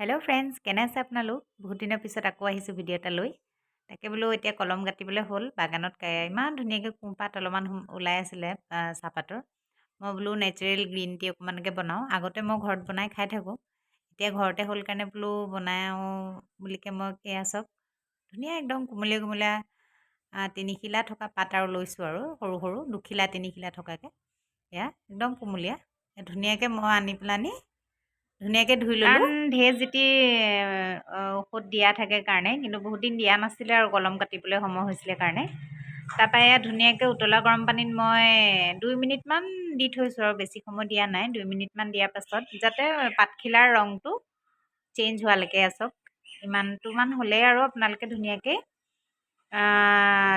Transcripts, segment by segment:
Hello friends কেনে আছে আপোনালোক বহুত দিনৰ পিছত আকৌ আহিছোঁ ভিডিঅ' এটা লৈ। তাকে বোলো এতিয়া কলম কাটিবলৈ হ'ল বাগানত ইমান ধুনীয়াকৈ কোঁহপাত অলপমান ওলাই আছিলে চাহপাতৰ। মই বোলো নেচাৰেল গ্ৰীণ টি অকণমানকৈ বনাওঁ। আগতে মই ঘৰত বনাই খাই থাকোঁ। এতিয়া ঘৰতে হ'ল কাৰণে বোলো বনাওঁ বুলিকে মই এয়া চাওক ধুনীয়া একদম কুমলীয়া কুমলীয়া তিনিখিলা থকা পাত আৰু লৈছোঁ আৰু সৰু সৰু দুখিলা তিনিখিলা থকাকৈ। এয়া একদম কুমলীয়া। ধুনীয়াকৈ মই আনি পেলানি ধুনীয়াকৈ ধুই ল'লোঁ। কাৰণ ঢেৰ যিটি ঔষধ দিয়া থাকে কাৰণে কিন্তু বহুত দিন দিয়া নাছিলে আৰু কলম কাটিবলৈ সময় হৈছিলে কাৰণে। তাৰপৰা এয়া ধুনীয়াকৈ উতলা গৰম পানীত মই দুই মিনিটমান দি থৈছোঁ আৰু বেছি সময় দিয়া নাই দুই মিনিটমান দিয়াৰ পাছত যাতে পাতখিলাৰ ৰংটো চেঞ্জ হোৱালৈকে আচক ইমানটোমান হ'লেই আৰু আপোনালোকে ধুনীয়াকৈ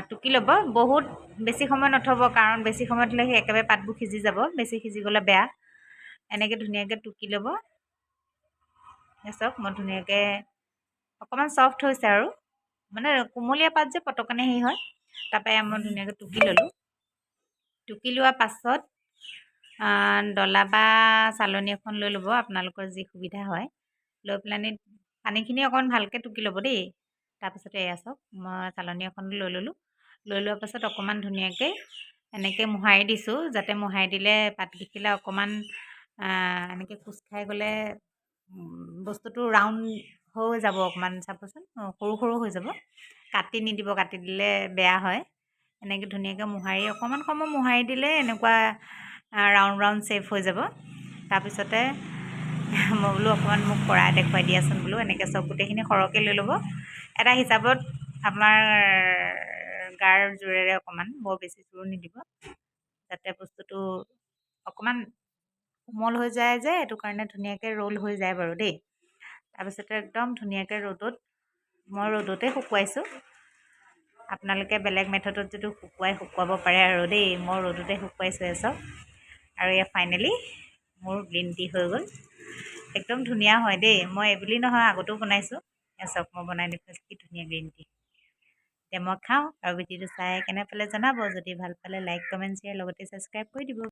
টুকি ল'ব। বহুত বেছি সময় নথ'ব কাৰণ বেছি সময় থ'লে সেই একেবাৰে পাতবোৰ সিজি যাব বেছি সিজি গ'লে বেয়া। এনেকৈ ধুনীয়াকৈ টুকি ল'ব। এই চাওক মই ধুনীয়াকৈ অকণমান চফ্ট হৈছে আৰু। মানে কোমলীয়া পাত যে পটকনে হেৰি হয় তাৰপৰা মই ধুনীয়াকৈ টুকি ল'লোঁ। টুকি লোৱাৰ পাছত ডলা বা চালনী এখন লৈ ল'ব আপোনালোকৰ যি সুবিধা হয়। লৈ পেলানি পানীখিনি অকণমান ভালকৈ টুকি ল'ব দেই। তাৰপিছতে এয়া চাওক মই চালনী এখন লৈ ল'লোঁ। লৈ লোৱাৰ পাছত অকণমান ধুনীয়াকৈ এনেকৈ মোহাৰি দিছোঁ যাতে মোহাৰি দিলে পাতকেইখিলা অকণমান এনেকৈ কোচ খাই গ'লে বস্তুটো ৰাউণ্ড হৈ যাব অকণমান চাবচোন। সৰু সৰু হৈ যাব। কাটি নিদিব কাটি দিলে বেয়া হয়। এনেকৈ ধুনীয়াকৈ মোহাৰি অকণমান সময় মোহাৰি দিলে এনেকুৱা ৰাউণ্ড ৰাউণ্ড শ্বেপ হৈ যাব। তাৰপিছতে মই বোলো অকণমান মোক কৰাই দেখুৱাই দিয়াচোন বোলো এনেকৈ চব গোটেইখিনি সৰহকৈ লৈ ল'ব। এটা হিচাপত আপোনাৰ গাৰ জোৰেৰে অকণমান বৰ বেছি জোৰ নিদিব। যাতে বস্তুটো অকণমান কোমল হৈ যায় যে সেইটো কাৰণে ধুনীয়াকৈ ৰোল হৈ যায় বাৰু দেই। তাৰপিছতে একদম ধুনীয়াকৈ ৰ'দত মই ৰ'দতে শুকুৱাইছোঁ। আপোনালোকে বেলেগ মেথডত যদি শুকুৱাই শুকুৱাব পাৰে আৰু দেই মই ৰ'দতে শুকুৱাইছোঁ এচব আৰু এয়া ফাইনেলি মোৰ গ্ৰীণ টি হৈ গ'ল। একদম ধুনীয়া হয় দেই মই এইবুলি নহয় আগতেও বনাইছোঁ। এচব মই বনাই দেখুৱাইছোঁ কি ধুনীয়া গ্ৰীণ টি এতিয়া মই খাওঁ আৰু ভিডিঅ'টো চাই কেনে পালে জনাব যদি ভাল পালে লাইক কমেণ্ট শ্বেয়াৰ লগতে ছাবস্ক্ৰাইব কৰি দিব।